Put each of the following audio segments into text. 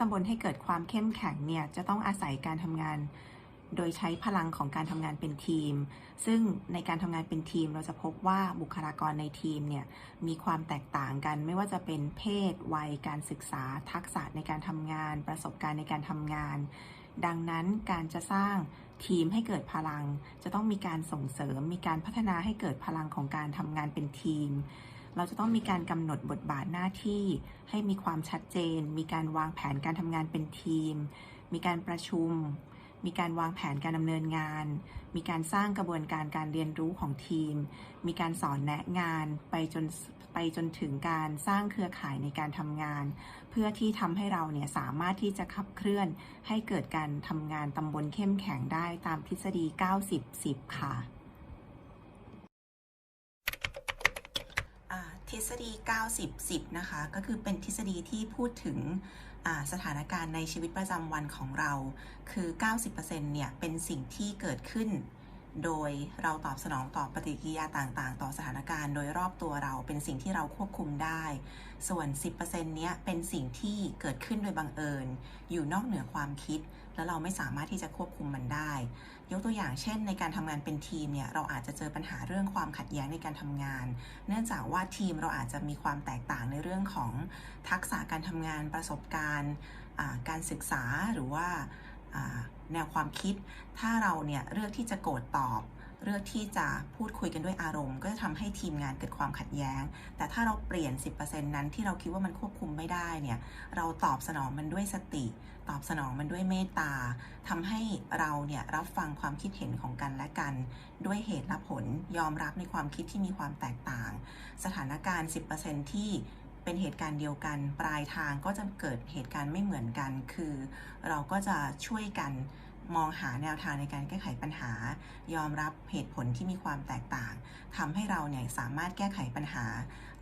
ตำบลให้เกิดความเข้มแข็งเนี่ยจะต้องอาศัยการทำงาน โดยใช้พลังของการทำงานเป็นทีม ซึ่งในการทำงานเป็นทีมเราจะพบว่าบุคลากรในทีมเนี่ยมีความแตกต่างกัน ไม่ว่าจะเป็นเพศ วัย การศึกษา ทักษะในการทำงาน ประสบการณ์ในการทำงาน ดังนั้นการจะสร้างทีมให้เกิดพลัง จะต้องมีการส่งเสริม มีการพัฒนาให้เกิดพลังของการทำงานเป็นทีม เราจะต้องมีการกำหนดบทบาทหน้าที่ให้มีความชัดเจน มีการวางแผนการทำงานเป็นทีม มีการประชุม มีการวางแผนการดำเนินงาน มีการสร้างกระบวนการการเรียนรู้ของทีม มีการสอนแนะงานไปจนไปจนถึงการสร้างเครือข่ายในการทำงาน เพื่อที่ทำให้เราเนี่ยสามารถที่จะขับเคลื่อนให้เกิดการทำงานตำบลเข้มแข็งได้ตามทฤษฎี 90 10 ค่ะ อ่า ทฤษฎี 90 10 นะคะ ก็คือเป็นทฤษฎีที่พูดถึงสถานการณ์ในชีวิตประจำวันของเรา คือ 90%เนี่ย เป็นสิ่งที่เกิดขึ้น โดยเราตอบสนองต่อปฏิกิริยาต่างๆ ต่อสถานการณ์โดยรอบตัวเรา เป็นสิ่งที่เราควบคุมได้ ส่วน 10%เนี้ย เป็นสิ่งที่เกิดขึ้นโดยบังเอิญ อยู่นอกเหนือความคิด แล้วเราไม่สามารถที่จะควบคุมมันได้ ยกตัวอย่างเช่น ในการทำงานเป็นทีมเนี่ยเราอาจจะเจอปัญหาเรื่องความขัดแย้งในการทำงาน เนื่องจากว่าทีมเราอาจจะมีความแตกต่างในเรื่องของทักษะการทำงานประสบการณ์การศึกษาหรือว่าแนวความคิด ถ้าเราเนี่ยเลือกที่จะโกรธตอบ เลือกที่จะพูดคุยกันด้วยอารมณ์ ก็จะทำให้ทีมงานเกิดความขัดแย้ง แต่ถ้าเราเปลี่ยน 10%นั้นที่เราคิดว่ามันควบคุมไม่ได้เนี่ย เราตอบสนองมันด้วยสติ ตอบสนองมันด้วยเมตตาทำให้เราเนี่ยรับฟังความคิดเห็นของกันและกัน ด้วยเหตุและผล ยอมรับในความคิดที่มีความแตกต่าง สถานการณ์ 10%ที่เป็นเหตุการณ์เดียวกัน ปลายทางก็จะเกิดเหตุการณ์ไม่เหมือนกัน คือเราก็จะช่วยกัน มองหาแนวทางในการแก้ไขปัญหา ยอมรับเหตุผลที่มีความแตกต่างทำให้เราเนี่ยสามารถแก้ไขปัญหา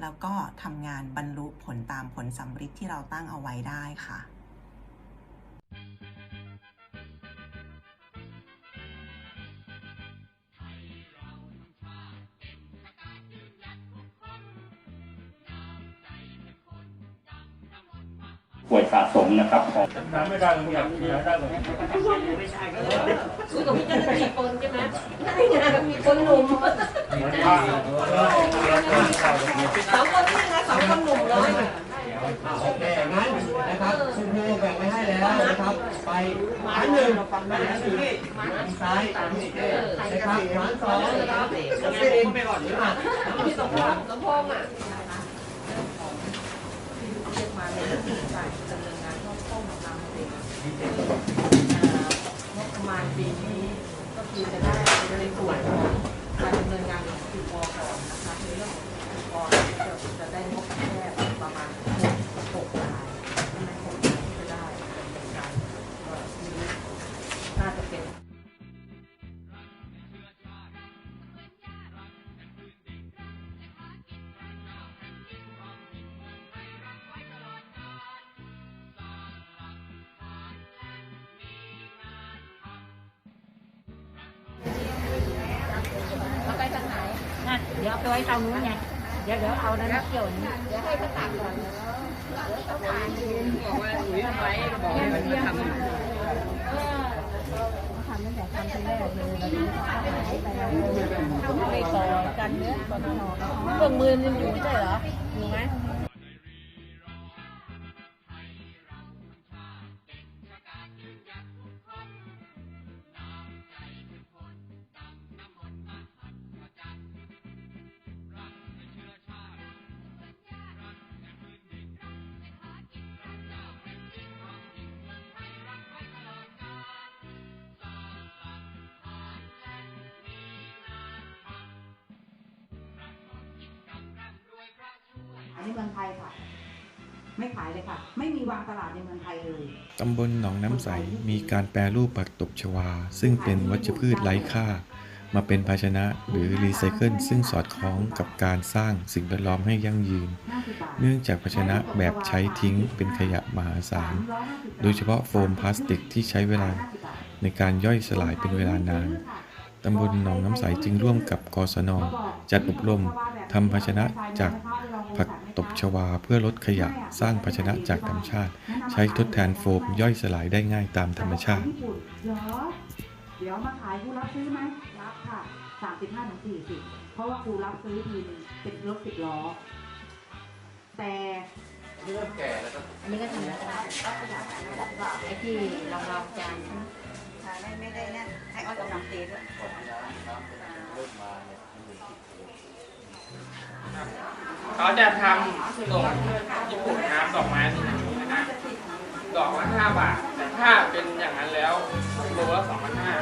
แล้วก็ทำงานบรรลุผลตามผลสำฤทธิ์ที่เราตั้งเอาไว้ได้ค่ะ ป่วยสะสมนะครับของไม่ได้เลยครับไม่ได้เลยคุยกับพี่เจ้าหน้าที่คนใช่ไหมได้ไงมีคนหนุ่มสองคนนี่นะสองคนหนุ่มเลยโอเคงั้นนะครับคุณครูแบ่งไว้ให้แล้วนะครับไปหมานหนึ่งหมานหนึ่งซ้ายนะครับหมานสองนะครับเส้นไปก่อนหรือเปล่าพี่สมพงษ์สมพงษ์อะ เรียกมาในเรื่องของการดำเนินงนเข้าข้องตามเด็กงบประมาณปีนี้ก็คือจะได้ เดี๋ยวเอาไปไว้ทางนู้นไง เดี๋ยวเดี๋ยวเอานั้นเกี่ยวนี้เดี๋ยวให้เขาตักก่อนเขาผ่านบอกว่าหนูทำไว้บอกให้มันทำทำตั้งแต่ทำที่แรกเลยแล้วก็หายไปแล้วเขาไม่ต่อกันเนื้อตอนนั้นเครื่องมือมันอยู่ใช่เหรออยู่ไหม ในเมืองไทยค่ะ ไม่ขายเลยค่ะ ไม่มีวางตลาดในเมืองไทยเลยตำบลหนองน้ำใสมีการแปรรูปผักตบชวา ซึ่งเป็นวัชพืชไร้ค่า มาเป็นภาชนะหรือรีไซเคิลซึ่งสอดคล้องกับการสร้างสิ่งแวดล้อมให้ยั่งยืน เนื่องจากภาชนะแบบใช้ทิ้งเป็นขยะมหาศาล โดยเฉพาะโฟมพลาสติกที่ใช้เวลาในการย่อยสลายเป็นเวลานานตำบลหนองน้ำใสจึงร่วมกับกศนจัดอบรมทำภาชนะจาก ผักตบชวาเพื่อลดขยะสร้างภาชนะจากธรรมชาติ ใช้ทดแทนโฟมย่อยสลายได้ง่ายตามธรรมชาติญี่ปุ่นเหรอเดี๋ยวมาขายครูรับซื้อไหมรับค่ะสามสิบห้าถึงสี่สิบเพราะว่าครูรับซื้อทีนึงเป็นรถสิบล้อ แต่อันนี้ก็ทำได้ไอ้ที่รองรองจานไม่ไม่ได้เนี่ยให้อ้อยกำลังเตะด้วย เขาจะทำส่งญี่ปุ่นน้ำดอกไม้ที่ไหนนะดอกละห้าบาท แต่ถ้าเป็นอย่างนั้นแล้วโลละสองพันห้า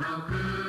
Welcome.